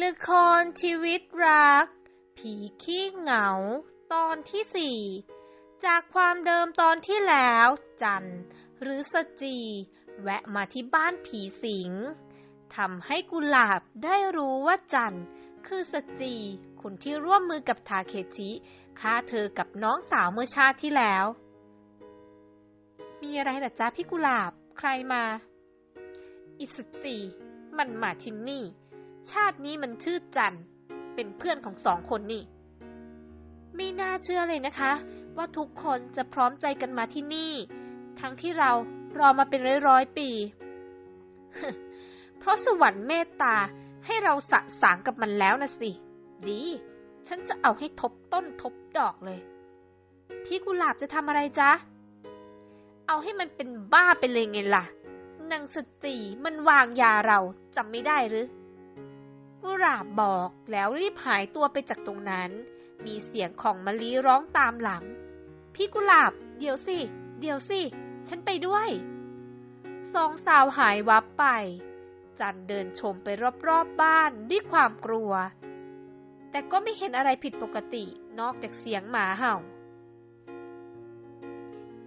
ละครชีวิตรัก ผีขี้เหงา ตอนที่สี่จากความเดิมตอนที่แล้ว จันหรือสจี แวะมาที่บ้านผีสิงทำให้กุหลาบได้รู้ว่าจันคือสจี คนที่ร่วมมือกับทาเคชิฆ่าเธอกับน้องสาวเมื่อชาติที่แล้ว มีอะไรล่ะจ๊ะพี่กุหลาบใครมา อิสตีมันมาที่นี่ ชาตินี้มันชื่อจัน เป็นเพื่อนของสองคนนี่ ไม่น่าเชื่อเลยนะคะ ว่าทุกคนจะพร้อมใจกันมาที่นี่ ทั้งที่เรารอมาเป็นร้อยร้อยๆปี เพราะสวรรค์เมตตาให้เราสะสางกับมันแล้วนะสิ ดี ฉันจะเอาให้ทบต้นทบดอกเลย พี่กุหลาบจะทำอะไรจ๊ะ เอาให้มันเป็นบ้าไปเลยไงล่ะนางสตรีมันวางยาเราจำไม่ได้หรือ กุหลาบบอกแล้วรีบหายตัวไปจากตรงนั้น มีเสียงของมะลิร้องตามหลัง พี่กุหลาบ เดี๋ยวสิ เดี๋ยวสิ ฉันไปด้วยสองสาวหายวับไป จันเดินชมไปรอบๆบบ้านด้วยความกลัว แต่ก็ไม่เห็นอะไรผิดปกตินอกจากเสียงหมาเห่า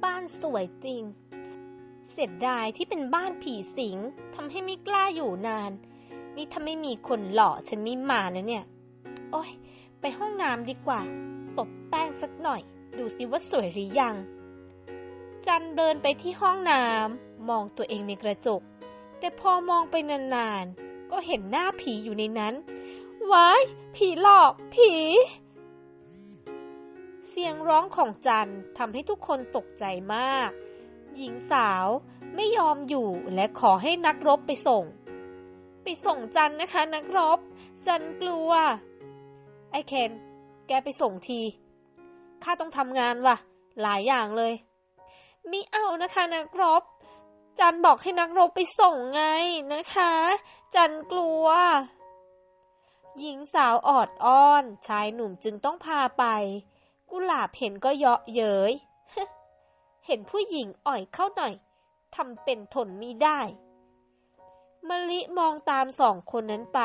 บ้านสวยจริง เสียดายที่เป็นบ้านผีสิงทำให้ไม่กล้าอยู่นาน นี่ถ้าไม่มีคนหล่อฉันไม่มานะเนี่ย โอ้ยไปห้องน้ำดีกว่า ตบแป้งสักหน่อย ดูสิว่าสวยหรือยัง จันเดินไปที่ห้องน้ำมองตัวเองในกระจก แต่พอมองไปนานๆ ก็เห็นหน้าผีอยู่ในนั้นว้ายผีหลอก ผี เสียงร้องของจันทำให้ทุกคนตกใจมาก หญิงสาวไม่ยอมอยู่และขอให้นักรบไปส่ง ไปส่งจันนะคะ นักรบ จันกลัว ไอ้เคน แกไปส่งที ข้าต้องทำงานว่ะ หลายอย่างเลย ไม่เอานะคะ นักรบ จันบอกให้นักรบไปส่งไงนะคะ จันกลัว หญิงสาวออดอ้อน ชายหนุ่มจึงต้องพาไป กุหลาบเห็นก็เยาะเย้ย เห็นผู้หญิงอ่อยเข้าหน่อยทำเป็นทนไม่ได้ มะลิมองตามสองคนนั้นไป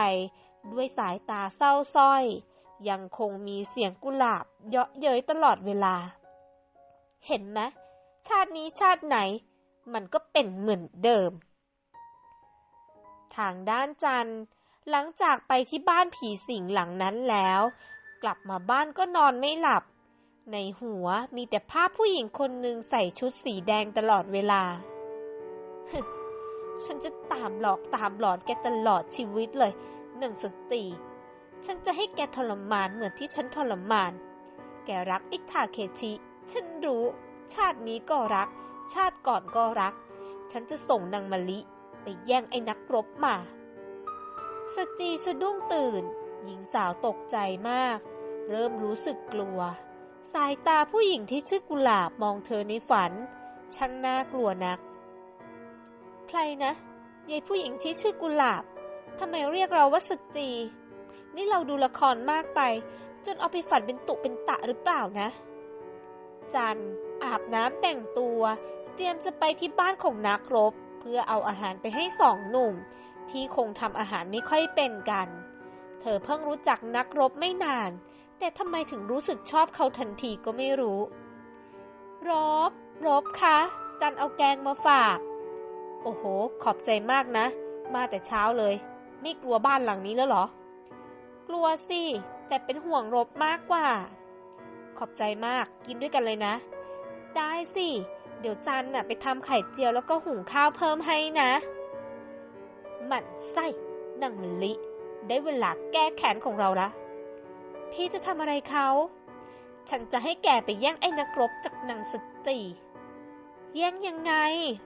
ด้วยสายตาเศร้าสร้อย ยังคงมีเสียงกุหลาบเยาะเย้ยตลอดเวลา เห็นไหมชาตินี้ชาติไหน มันก็เป็นเหมือนเดิม ทางด้านจันทร์หลังจากไปที่บ้านผีสิงหลังนั้นแล้ว กลับมาบ้านก็นอนไม่หลับ ในหัวมีแต่ภาพผู้หญิงคนหนึ่งใส่ชุดสีแดงตลอดเวลา ฉันจะตามหลอกตามหลอนแกตลอดชีวิตเลยหนึ่งสตรีฉันจะให้แกทรมานเหมือนที่ฉันทรมาน แกรักอิทาเคชิ ฉันรู้ ชาตินี้ก็รัก ชาติก่อนก็รัก ฉันจะส่งนางมะลิ ไปแย่งไอ้นักรบมา สตรีสะดุ้งตื่น หญิงสาวตกใจมาก เริ่มรู้สึกกลัว สายตาผู้หญิงที่ชื่อกุหลาบมองเธอในฝัน ช่างน่ากลัวนัก ใครนะยายผู้หญิงที่ชื่อกุหลาบทำไมเรียกเราว่าสตรีนี่เราดูละครมากไป จนเอาไปฝันเป็นตุเป็นตะหรือเปล่านะ จันอาบน้ำแต่งตัว เตรียมจะไปที่บ้านของนักรบ เพื่อเอาอาหารไปให้สองหนุ่ม ที่คงทำอาหารไม่ค่อยเป็นกัน เธอเพิ่งรู้จักนักรบไม่นาน แต่ทำไมถึงรู้สึกชอบเขาทันทีก็ไม่รู้ รบ รบคะ จันเอาแกงมาฝาก โอ้โห ขอบใจมากนะ มาแต่เช้าเลย ไม่กลัวบ้านหลังนี้แล้วเหรอ กลัวสิ แต่เป็นห่วงรบมากกว่า ขอบใจมาก กินด้วยกันเลยนะ ได้สิ เดี๋ยวจันน่ะไปทำไข่เจียวแล้วก็หุงข้าวเพิ่มให้นะ หมั่นไส้นางมะลิ ได้เวลาแก้แค้นของเราละ พี่จะทำอะไรเขา ฉันจะให้แกไปแย่งไอ้นักรบจากนางสตรี แย่งยังไง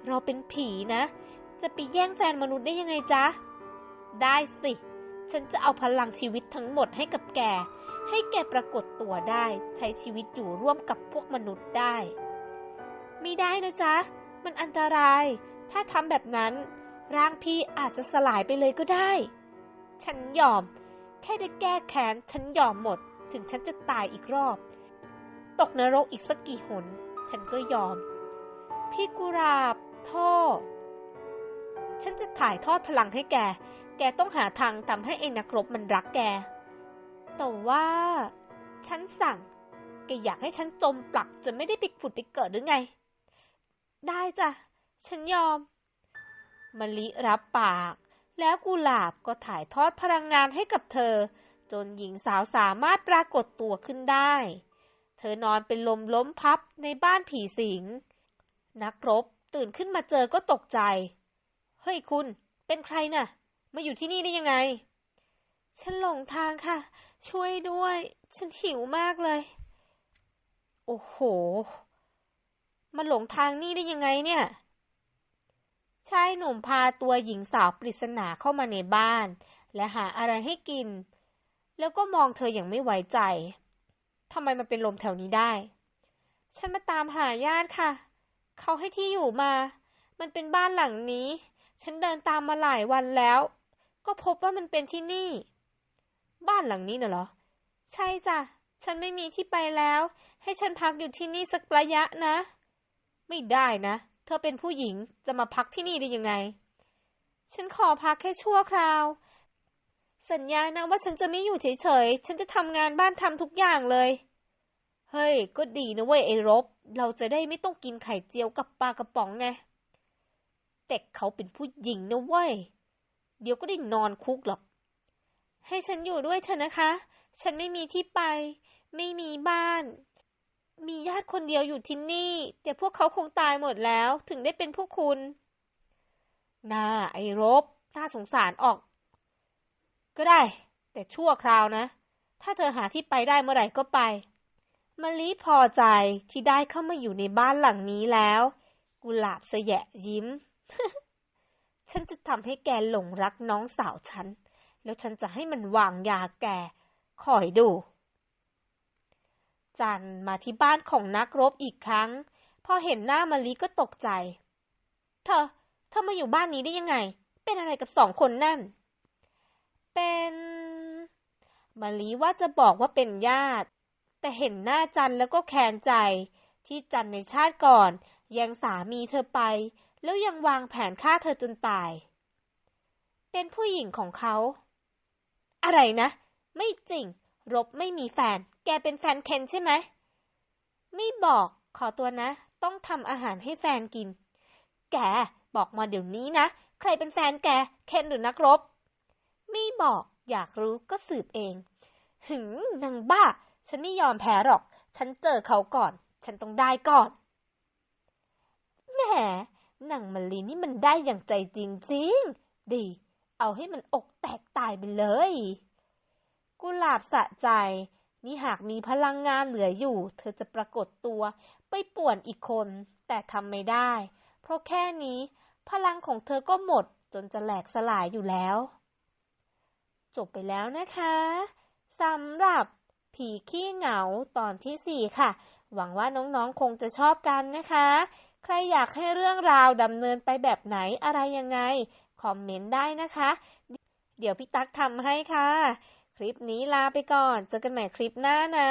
เราเป็นผีนะ จะไปแย่งแฟนมนุษย์ได้ยังไงจ๊ะ ได้สิ ฉันจะเอาพลังชีวิตทั้งหมดให้กับแก ให้แกปรากฏตัวได้ ใช้ชีวิตอยู่ร่วมกับพวกมนุษย์ได้ม่ได้นะจ๊ะ มันอันตราย ถ้าทำแบบนั้น ร่างพี่อาจจะสลายไปเลยก็ได้ ฉันยอม แค่ได้แก้แค้น ฉันยอมหมด ถึงฉันจะตายอีกรอบ ตกนรกอีกสักกี่หน ฉันก็ยอม พี่กุราบโทษ ฉันจะถ่ายทอดพลังให้แก แกต้องหาทางทำให้ไอ้นักรบมันรักแก แต่ว่า ฉันสั่ง แกอยากให้ฉันจมปลักจนไม่ได้ไปผุดไปเกิดหรือไง ได้จ้ะ ฉันยอมมะลิรับปาก แล้วกุหลาบก็ถ่ายทอดพลังงานให้กับเธอ จนหญิงสาวสามารถปรากฏตัวขึ้นได้ เธอนอนเป็นลมล้มพับในบ้านผีสิง นักรบตื่นขึ้นมาเจอก็ตกใจ เฮ้ยคุณ เป็นใครน่ะ มาอยู่ที่นี่ได้ยังไง ฉันหลงทางค่ะ ช่วยด้วย ฉันหิวมากเลย โอ้โหมาหลงทางนี่ได้ยังไงเนี่ยชายหนุ่มพาตัวหญิงสาวปริศนาเข้ามาในบ้าน และหาอะไรให้กิน แล้วก็มองเธออย่างไม่ไว้ใจทำไมมันเป็นลมแถวนี้ได้ ฉันมาตามหาญาติค่ะ เขาให้ที่อยู่มา มันเป็นบ้านหลังนี้ ฉันเดินตามมาหลายวันแล้ว ก็พบว่ามันเป็นที่นี่ บ้านหลังนี้น่ะเหรอ ใช่จ้ะ ฉันไม่มีที่ไปแล้ว ให้ฉันพักอยู่ที่นี่สักระยะนะ ไม่ได้นะ เธอเป็นผู้หญิงจะมาพักที่นี่ได้ยังไง ฉันขอพักแค่ชั่วคราว สัญญานะว่าฉันจะไม่อยู่เฉยๆ ฉันจะทำงานบ้านทำทุกอย่างเลย เฮ้ย ก็ดีนะเว้ยไอ้รบ เราจะได้ไม่ต้องกินไข่เจียวกับปลากระป๋องไง แต่เขาเป็นผู้หญิงนะเว้ย เดี๋ยวก็ได้นอนคุกหรอก ให้ฉันอยู่ด้วยเถอะนะคะ ฉันไม่มีที่ไป ไม่มีบ้าน มีญาติคนเดียวอยู่ที่นี่ แต่พวกเขาคงตายหมดแล้ว ถึงได้เป็นพวกคุณ น่า ไอ้รบ น่าสงสารออก ก็ได้ แต่ชั่วคราวนะ ถ้าเธอหาที่ไปได้เมื่อไหร่ก็ไป มะลิพอใจที่ได้เข้ามาอยู่ในบ้านหลังนี้แล้ว กุหลาบสยะยิ้ม ฉันจะทำให้แกหลงรักน้องสาวฉัน แล้วฉันจะให้มันวางยาแกคอยดู จันมาที่บ้านของนักรบอีกครั้ง พอเห็นหน้ามะลิก็ตกใจ เธอ เธอมาอยู่บ้านนี้ได้ยังไง เป็นอะไรกับสองคนนั่น เป็นมะลิว่าจะบอกว่าเป็นญาติ แต่เห็นหน้าจันแล้วก็แค้นใจ ที่จันในชาติก่อน ยังสามีเธอไป แล้วยังวางแผนฆ่าเธอจนตาย เป็นผู้หญิงของเขา อะไรนะ ไม่จริง รบไม่มีแฟน แกเป็นแฟนเคนใช่ไหม ไม่บอกขอตัวนะ ต้องทำอาหารให้แฟนกิน แก บอกมาเดี๋ยวนี้นะ ใครเป็นแฟนแก เคนหรือนักรบ ไม่บอกอยากรู้ก็สืบเอง หึงนางบ้า ฉันไม่ยอมแพ้หรอก ฉันเจอเขาก่อน ฉันต้องได้ก่อน แหมหนังมะลินี่มันได้อย่างใจจริงๆ ดี เอาให้มันอกแตกตายไปเลย กุหลาบสะใจ นี่หากมีพลังงานเหลืออยู่ เธอจะปรากฏตัว ไปป่วนอีกคน แต่ทำไม่ได้ เพราะแค่นี้ พลังของเธอก็หมดจนจะแหลกสลายอยู่แล้ว จบไปแล้วนะคะสำหรับ ผีขี้เหงาตอนที่ 4 ค่ะ หวังว่าน้องๆคงจะชอบกันนะคะ ใครอยากให้เรื่องราวดำเนินไปแบบไหนอะไรยังไง คอมเมนต์ได้นะคะ เดี๋ยวพี่ตั๊กทำให้ค่ะ คลิปนี้ลาไปก่อน เจอกันใหม่คลิปหน้านะ